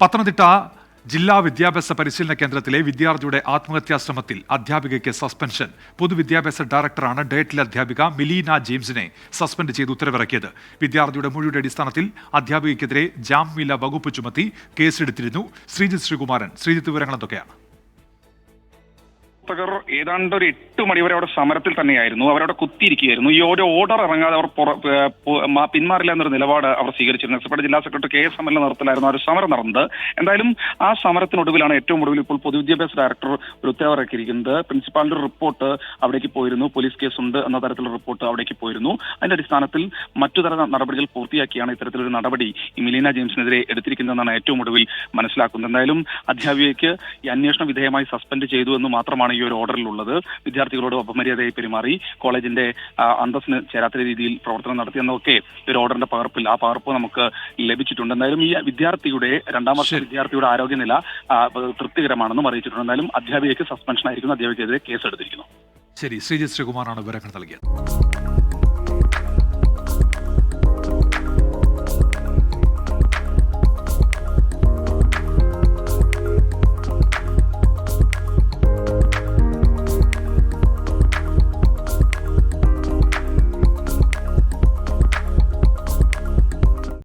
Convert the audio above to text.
പത്തനംതിട്ട ജില്ലാ വിദ്യാഭ്യാസ പരിശീലന കേന്ദ്രത്തിലെ വിദ്യാർത്ഥിയുടെ ആത്മഹത്യാ ശ്രമത്തിൽ അധ്യാപികയ്ക്ക് സസ്പെൻഷൻ. പൊതുവിദ്യാഭ്യാസ ഡയറക്ടറാണ് ഡേറ്റിലെ അധ്യാപിക മിലീന ജെയിംസിനെ സസ്പെൻഡ് ചെയ്ത് ഉത്തരവിറക്കിയത്. വിദ്യാർത്ഥിയുടെ മൊഴിയുടെ അടിസ്ഥാനത്തിൽ അധ്യാപികയ്ക്കെതിരെ ജാമ്യമില്ല വകുപ്പ് ചുമത്തി കേസെടുത്തിരുന്നു ശ്രീജിത് ശ്രീകുമാരൻ. ശ്രീജിത്ത് വിവരങ്ങൾ എന്തൊക്കെയാണ്? പ്രവർത്തകർ ഏതാണ്ട് ഒരു എട്ട് മണിവരെ അവിടെ സമരത്തിൽ തന്നെയായിരുന്നു. അവരവിടെ കുത്തിയിരിക്കുകയായിരുന്നു. ഈ ഒരു ഓർഡർ ഇറങ്ങാതെ അവർ പിന്മാറില്ല എന്നൊരു നിലപാട് അവർ സ്വീകരിച്ചിരുന്നു. എസ് ജില്ലാ secretary K S M L നേതൃത്വത്തിലായിരുന്നു ആ ഒരു സമരം നടന്നത്. എന്തായാലും ആ സമരത്തിനൊടുവിലാണ് ഏറ്റവും ഒടുവിൽ ഇപ്പോൾ പൊതുവിദ്യാഭ്യാസ ഡയറക്ടർ ഒരു ഉത്തരവിറക്കിയിരിക്കുന്നത് പ്രിൻസിപ്പാളിന്റെ റിപ്പോർട്ട് അവിടേക്ക് പോയിരുന്നു. പോലീസ് കേസുണ്ട് എന്ന തരത്തിലുള്ള റിപ്പോർട്ട് അവിടേക്ക് പോയിരുന്നു. അതിന്റെ അടിസ്ഥാനത്തിൽ മറ്റു തര നടപടികൾ പൂർത്തിയാക്കിയാണ് ഇത്തരത്തിലൊരു നടപടി ഈ മിലീന ജെയിംസിനെതിരെ എടുത്തിരിക്കുന്നതെന്നാണ് ഏറ്റവും ഒടുവിൽ മനസ്സിലാക്കുന്നത്. എന്തായാലും അധ്യാപികയ്ക്ക് ഈ അന്വേഷണ വിധേയമായി സസ്പെൻഡ് ചെയ്തു എന്ന് മാത്രമാണ് ഈ ഒരു ഓർഡറിലുള്ളത്. വിദ്യാർത്ഥികളോട് അപമര്യാദയായി പെരുമാറി കോളേജിന്റെ അന്തസ്സിന് ചേരാത്ത രീതിയിൽ പ്രവർത്തനം നടത്തിയെന്നൊക്കെ ഈ ഒരു ഓർഡറിന്റെ പകർപ്പിൽ ആ പകർപ്പ് നമുക്ക് ലഭിച്ചിട്ടുണ്ട്. എന്തായാലും ഈ വിദ്യാർത്ഥിയുടെ രണ്ടാം വർഷ വിദ്യാർത്ഥിയുടെ ആരോഗ്യനില തൃപ്തികരമാണെന്നും അറിയിച്ചിട്ടുണ്ട്. എന്തായാലും അധ്യാപികയ്ക്ക് സസ്പെൻഷൻ ആയിരിക്കുന്നു അധ്യാപികയ്ക്കെതിരെ കേസെടുത്തിരിക്കുന്നു. ശരി. ശ്രീജിത്ത് ശ്രീകുമാറാണ് വിവരങ്ങൾ നൽകിയത്.